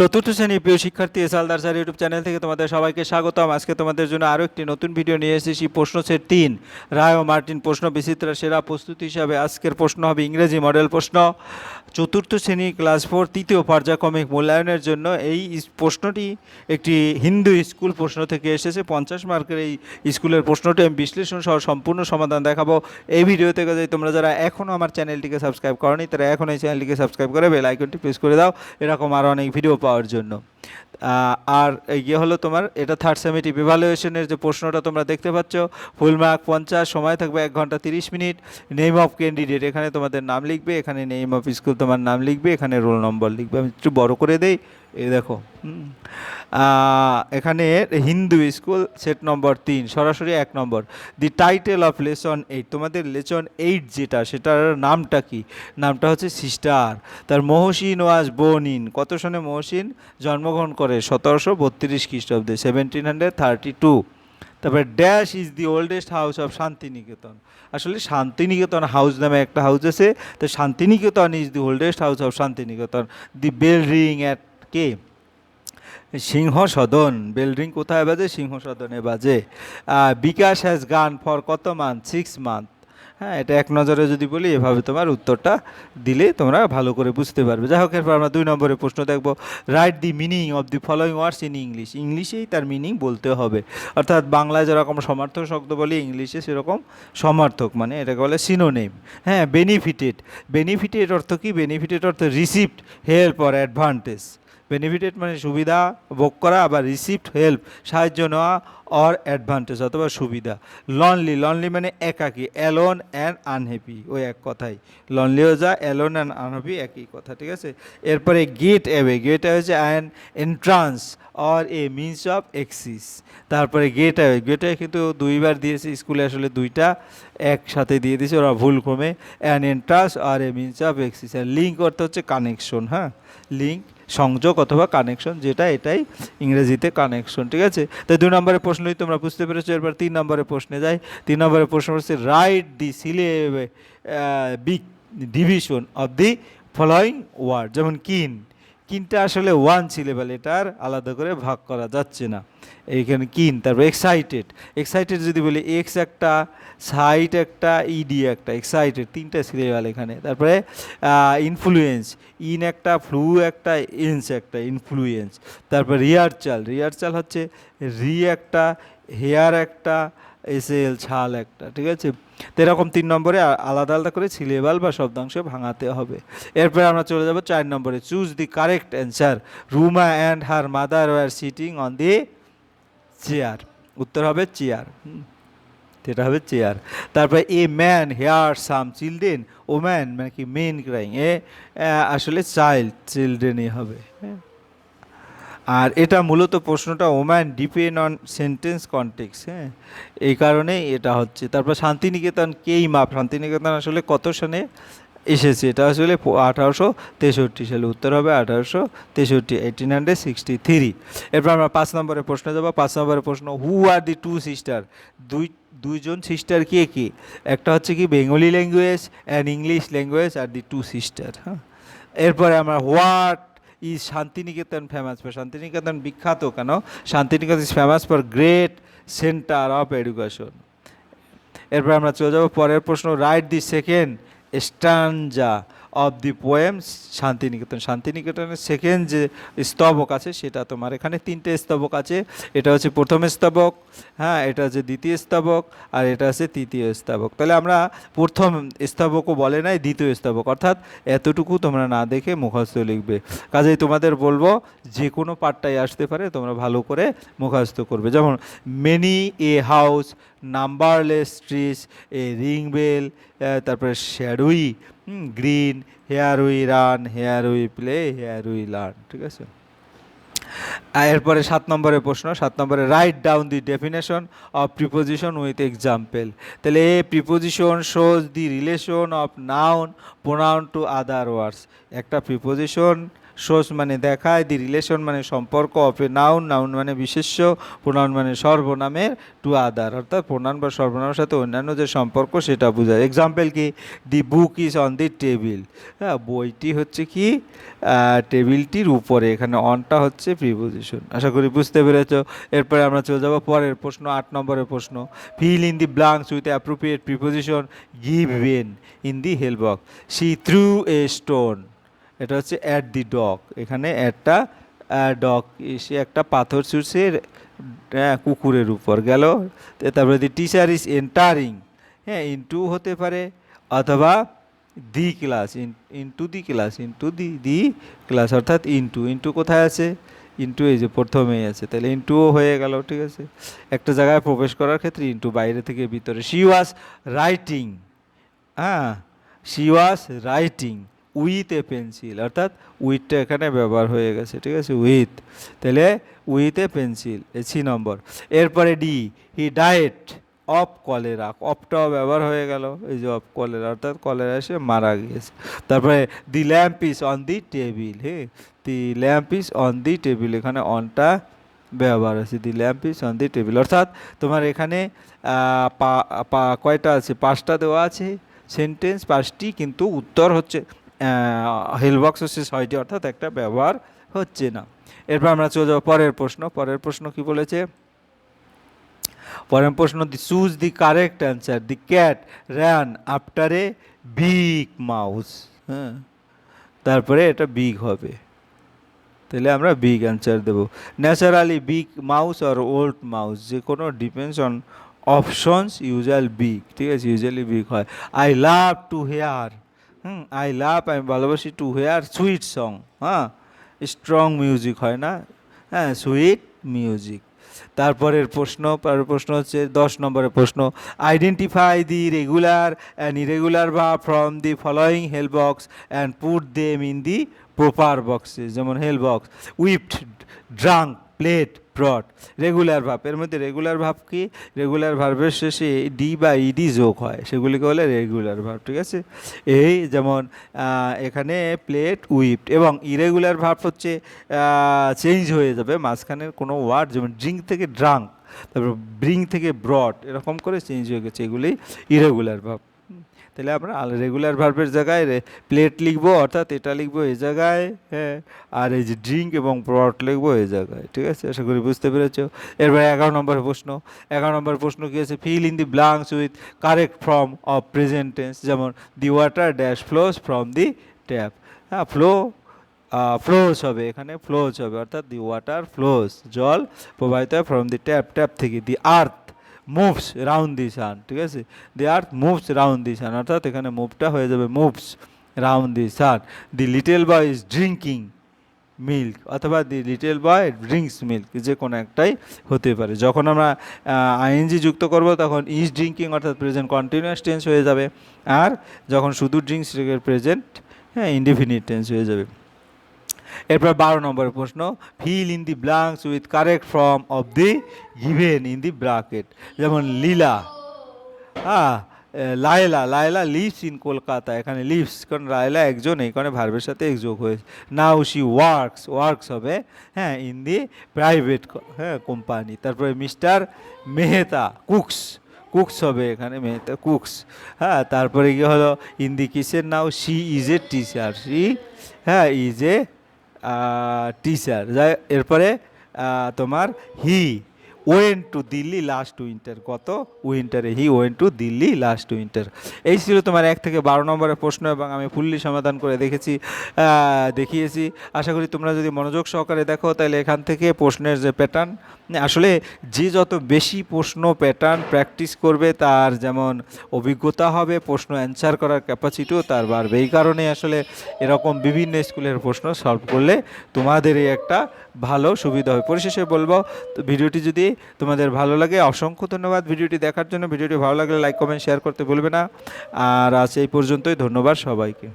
চতুর্থ শ্রেণির প্রিয় শিক্ষার্থী এস আলদার স্যার ইউটিউব চ্যানেল থেকে তোমাদের সবাইকে স্বাগতম। আজকে তোমাদের জন্য আরও একটি নতুন ভিডিও নিয়ে এসেছি, প্রশ্ন সেট তিন। রায় ও মার্টিন প্রশ্ন বিচিত্রা সেরা প্রস্তুতি হিসাবে আজকের প্রশ্ন হবে ইংরেজি মডেল প্রশ্ন। চতুর্থ শ্রেণি ক্লাস ফোর, তৃতীয় পর্যায়ক্রমিক মূল্যায়নের জন্য এই প্রশ্নটি একটি হিন্দু স্কুল প্রশ্ন থেকে এসেছে। পঞ্চাশ মার্কের এই স্কুলের প্রশ্নটি আমি বিশ্লেষণ সহ সম্পূর্ণ সমাধান দেখাবো। এই ভিডিও থেকে যদি তোমরা যারা এখনও আমার চ্যানেলটিকে সাবস্ক্রাইব করনি, তারা এখন এই চ্যানেলটিকে সাবস্ক্রাইব করে বেল আইকনটি প্রেস করে দাও। এরকম আরও অনেক ভিডিও পাওয়ার জন্য। আর ইয়ে হলো তোমার, এটা থার্ড সেমিটিভ ইভ্যালুয়েশনের যে প্রশ্নটা তোমরা দেখতে পাচ্ছ ফুল মার্ক পঞ্চাশ, সময় থাকবে এক ঘণ্টা তিরিশ মিনিট নেম অফ ক্যান্ডিডেট এখানে তোমাদের নাম লিখবে, এখানে নেম অফ স্কুল তোমার নাম লিখবে, এখানে রোল নম্বর লিখবে, আমি একটু বড় করে দেই, এই দেখো। এখানে হিন্দু স্কুল সেট নম্বর তিন, সরাসরি এক নম্বর the title of lesson eight তোমাদের লেসন এইট যেটা, সেটার নামটা কি নামটা হচ্ছে সিস্টার তার মহসিন ওয়াজ বোন ইন কত সনে মহসিন জন্মগ্রহণ করে সতেরোশো বত্রিশ খ্রিস্টাব্দে সেভেন্টিন হান্ড্রেড থার্টি টু তারপরে dash is the oldest house of Santiniketan. আসলে শান্তিনিকেতন হাউস নামে একটা হাউস আছে, তো Santiniketan is the oldest house of Santiniketan. The bell ring at K? Singha Sadan bell ring কোথায় বাজে? সিংহ সদনে বাজে বিকাশ হ্যাজ গান ফর কত মান্থ সিক্স মান্থ হ্যাঁ এটা এক নজরে যদি বলি, এভাবে তোমার উত্তরটা দিলে তোমরা ভালো করে বুঝতে পারবে। যাই হোক, এরপর আমরা দুই নম্বরে প্রশ্ন দেখব। Write the meaning of the following words in English ইংলিশেই তার মিনিং বলতে হবে। অর্থাৎ বাংলায় যেরকম সমার্থক শব্দ বলি, ইংলিশে সেরকম সমার্থক মানে এটাকে বলে সিনোনেম হ্যাঁ বেনিফিটেড বেনিফিটেড অর্থ কি? বেনিফিটেড অর্থ received help or advantage benefited মানে সুবিধা ভোগ করা বা রিসিভড হেল্প সাহায্য নেওয়া অর অ্যাডভান্টেজ অথবা সুবিধা। লনলি লনলি মানে একাকী অ্যালোন অ্যান্ড আনহ্যাপি ওই এক কথাই। লনলিও যা অ্যালোন অ্যান্ড আনহ্যাপি একই কথা, ঠিক আছে? এরপরে গেট অ্যাওয়ে গেট হচ্ছে an entrance or a means of access তারপরে গেট অ্যাওয়ে গেট কিন্তু দুইবার দিয়েছে, স্কুলে আসলে দুইটা, একসাথে দিয়ে দিয়েছে, ওরা ভুল ক্রমে। An entrance R a means of access link করতে হচ্ছে কানেকশন হ্যাঁ? লিঙ্ক সংযোগ অথবা কানেকশন যেটা এটাই ইংরেজিতে কানেকশন ঠিক আছে? তো দুই নম্বরের প্রশ্নই তোমরা বুঝতে পেরেছ, এরপর তিন নম্বরের প্রশ্নে যাই। তিন নম্বরের প্রশ্ন হচ্ছে write the syllabic division of the following word যেমন কিন। কিনটা আসলে ওয়ান সিলেবেল এটার আলাদা করে ভাগ করা যাচ্ছে না। এইখানে কিন, তারপর এক্সাইটেড এক্সাইটেড যদি বলি এক্স একটা সাইট একটা ইডি একটা এক্সাইটেড তিনটা সিলেবেল এখানে। তারপরে ইনফ্লুয়েন্স ইন একটা ফ্লু একটা ইন্স একটা ইনফ্লুয়েন্স তারপর রিয়ারচাল রিয়ারচাল হচ্ছে রি একটা হেয়ার একটা এসএল, ছাল একটা, ঠিক আছে? তো এরকম তিন নম্বরে আলাদা আলাদা করে সিলেবাল বা শব্দাংশ ভাঙাতে হবে। এরপরে আমরা চলে যাব চার নম্বরে। Choose the correct answer. Ruma and her mother were sitting on the chair. উত্তর হবে চেয়ার। এটা হবে চেয়ার। তারপরে a man here some children. O man মানে কি মেন ক্রাইং। এ, আসলে চাইল্ড, চিলড্রেনই হবে। হ্যাঁ। আর এটা মূলত প্রশ্নটা woman depend on sentence context হ্যাঁ? এই কারণেই এটা হচ্ছে। তারপর শান্তিনিকেতন কেই মাপ? শান্তিনিকেতন আসলে কত সনে এসেছে? এটা আসলে আঠারোশো তেষট্টি সালে। উত্তর হবে আঠারোশো তেষট্টি এইটিন হান্ড্রেড সিক্সটি থ্রি এরপর আমরা পাঁচ নম্বরের প্রশ্নে যাব। পাঁচ নম্বরের প্রশ্ন হু আর দি টু সিস্টার দুই, দুইজন সিস্টার কে কে? একটা হচ্ছে কি Bengali language and English language R the two sister হ্যাঁ? এরপরে আমরা what is Santiniketan famous for Santiniketan বিখ্যাত কেন Santiniketan is famous for great centre of education এরপর আমরা চলে যাব পরের প্রশ্ন write the second stanza of the poems Santiniketan শান্তিনিকেতনের সেকেন্ড যে স্তবক আছে, সেটা তোমার এখানে তিনটে স্তবক আছে। এটা হচ্ছে প্রথম স্তবক হ্যাঁ এটা হচ্ছে দ্বিতীয় স্তবক, আর এটা হচ্ছে তৃতীয় স্তবক। তাহলে আমরা প্রথম স্তবকও বলে নাই, দ্বিতীয় স্তবক। অর্থাৎ এতটুকু তোমরা না দেখে মুখস্থ লিখবে। কাজেই তোমাদের বলব, যে কোনো পার্টটাই আসতে পারে, তোমরা ভালো করে মুখস্থ করবে। যেমন many a house numberless trees a ring bell তারপরে shadowy green, here we run, here we play, here we learn, ঠিক আছে? এরপরে সাত নম্বরের প্রশ্ন, সাত নম্বরে write down the definition of preposition with example তাহলে a preposition shows the relation of noun pronoun to other words একটা প্রিপোজিশন শোষ মানে দেখায় দি রিলেশন মানে সম্পর্ক, অফ এ নাউন নাউন মানে বিশেষ্য, প্রোনাউন মানে সর্বনামের টু আদার। অর্থাৎ প্রোনাউন বা সর্বনামের সাথে অন্যান্য যে সম্পর্ক সেটা বোঝায় এক্সাম্পল কি? The book is on the table হ্যাঁ বইটি হচ্ছে কি? টেবিলটির উপরে। এখানে অনটা হচ্ছে প্রিপোজিশন আশা করি বুঝতে পেরেছ। এরপরে আমরা চলে যাব পরের প্রশ্ন, আট নম্বরের প্রশ্ন। Fill in the blanks with appropriate preposition given in the help box see through a stone এটা হচ্ছে অ্যাট দি ডগ এখানে একটা ডগ সে একটা পাথর ছুটছে কুকুরের উপর গেল। তারপরে দি টিচার ইজ এন্টারিং হ্যাঁ ইনটু হতে পারে, অথবা the class in into the class into the the class অর্থাৎ ইনটু ইনটু কোথায় আছে? ইনটু এই যে প্রথমেই আছে, তাহলে ইনটুও হয়ে গেল, ঠিক আছে? একটা জায়গায় প্রবেশ করার ক্ষেত্রে ইনটু বাইরে থেকে ভিতরে শি ওয়াজ রাইটিং হ্যাঁ she was writing with a pencil অর্থাৎ উইথটা এখানে ব্যবহার হয়ে গেছে, ঠিক আছে? উইথ তাহলে with a pencil a C নম্বর। এরপরে D he died of cholera অফটাও ব্যবহার হয়ে গেল, এই যে অফ কলেরা অর্থাৎ কলেরা এসে মারা গিয়েছে। তারপরে the lamp is on the table হ্যাঁ? The lamp is on the table এখানে অনটা ব্যবহার আছে the lamp is on the table অর্থাৎ তোমার এখানে পা কয়টা আছে? পাঁচটা দেওয়া আছে সেন্টেন্স পাঁচটি কিন্তু উত্তর হচ্ছে। হেলবক্স হচ্ছে ছয়টি অর্থাৎ একটা ব্যবহার হচ্ছে না। এরপর আমরা চলে যাব পরের প্রশ্ন। পরের প্রশ্ন কি বলেছে? পরের প্রশ্ন the choose the correct answer the cat ran after a big mouse হ্যাঁ তারপরে এটা বিগ হবে। তাহলে আমরা বিগ অ্যান্সার দেবো। ন্যাচারালি বিগ মাউস আর ওল্ড মাউস যে কোনো depends on options usual big ঠিক আছে? ইউজুয়ালি বিগ হয়। I love to hear hmm, I love, আমি ভালোবাসি টু হেয়ার, সুইট সং হ্যাঁ? স্ট্রং মিউজিক হয় না? হ্যাঁ সুইট মিউজিক। তারপরের প্রশ্ন পরের প্রশ্ন হচ্ছে, দশ নম্বরের প্রশ্ন identify the regular and irregular বা from the following help box and put them in the proper boxes যেমন help box wiped drank played brought regular ভাব এর মধ্যে রেগুলার ভাব কি? রেগুলার ভার্বের শেষে ডি বা ইডি যোগ হয়। সেগুলিকে বলে রেগুলার ভাব ঠিক আছে? এই যেমন এখানে প্লেট উইপড এবং ইরেগুলার ভাব হচ্ছে চেঞ্জ হয়ে যাবে। মাঝখানের কোনো ওয়ার্ড যেমন ড্রিঙ্ক থেকে ড্রাঙ্ক তারপর ব্রিং থেকে ব্রড এরকম করে চেঞ্জ হয়ে গেছে। এগুলি ইরেগুলার ভাব তাহলে আমরা রেগুলার ভার্বের জায়গায় প্লেট লিখব, অর্থাৎ এটা লিখব এই জায়গায় হ্যাঁ আর এই যে ড্রিঙ্ক এবং ব্রড লিখব এই জায়গায়, ঠিক আছে? আশা করি বুঝতে পেরেছ? এরপরে এগারো নম্বর প্রশ্ন। এগারো নম্বর প্রশ্ন কী আছে? Fill in the blanks with correct form of present tense যেমন the water dash flows from the tap হ্যাঁ ফ্লো ফ্লোস হবে, এখানে ফ্লোস হবে, অর্থাৎ দি ওয়াটার ফ্লোস জল প্রবাহিত হয় ফ্রম দি ট্যাপ ট্যাপ থেকে দি আর্থ মুভস রাউন্ড দি সান ঠিক আছে? দি আর্থ মুভস রাউন্ড দি সান অর্থাৎ এখানে মুভটা হয়ে যাবে moves round the sun the little boy is drinking milk অথবা the little boy drinks milk যে কোনো একটাই হতে পারে। যখন আমরা আইএনজি যুক্ত করব, তখন ইজ ড্রিঙ্কিং অর্থাৎ প্রেজেন্ট কন্টিনিউয়াস টেন্স হয়ে যাবে। আর যখন শুধু ড্রিঙ্কস প্রেজেন্ট হ্যাঁ ইনডিফিনিট টেন্স হয়ে যাবে। এরপর বারো নম্বরের প্রশ্ন fill in the blanks with correct form of the given in the bracket যেমন লীলা হ্যাঁ লায়লা লায়লা লিভস ইন কলকাতা, এখানে লিভস কারণ লায়লা একজন, এই কারণে ভার্বের সাথে যোগ হয়েছে। নাও শি ওয়ার্কস ওয়ার্কস হবে হ্যাঁ ইন দি প্রাইভেট হ্যাঁ কোম্পানি তারপরে মিস্টার মেহতা কুকস কুকস হবে এখানে মেহতা কুকস হ্যাঁ তারপরে কি হলো? ইন দি কিসের now she is a teacher she হ্যাঁ ইজ এ টিচার যাই এরপরে তোমার he went to Delhi last winter গত উইন্টারে he went to Delhi last winter এই ছিল তোমার এক থেকে বারো নম্বরের প্রশ্ন এবং আমি ফুললি সমাধান করে দেখেছি দেখিয়েছি। আশা করি তোমরা যদি মনোযোগ সহকারে দেখো, তাহলে এখান থেকে প্রশ্নের যে প্যাটার্ন আসলে যে যত বেশি প্রশ্ন প্যাটার্ন প্র্যাকটিস করবে, তার যেমন অভিজ্ঞতা হবে, প্রশ্ন অ্যান্সার করার ক্যাপাসিটিও তার বাড়বে। এই কারণে আসলে এরকম বিভিন্ন স্কুলের প্রশ্ন সলভ করলে তোমাদেরই একটা ভালো সুবিধা হবে পরিশেষে বলব ভিডিওটি যদি তোমাদের ভালো লাগে, অসংখ্য ধন্যবাদ ভিডিওটি দেখার জন্য। ভিডিওটি ভালো লাগলে লাইক কমেন্ট শেয়ার করতে ভুলবে না। আর আজ এই পর্যন্তই, ধন্যবাদ সবাইকে।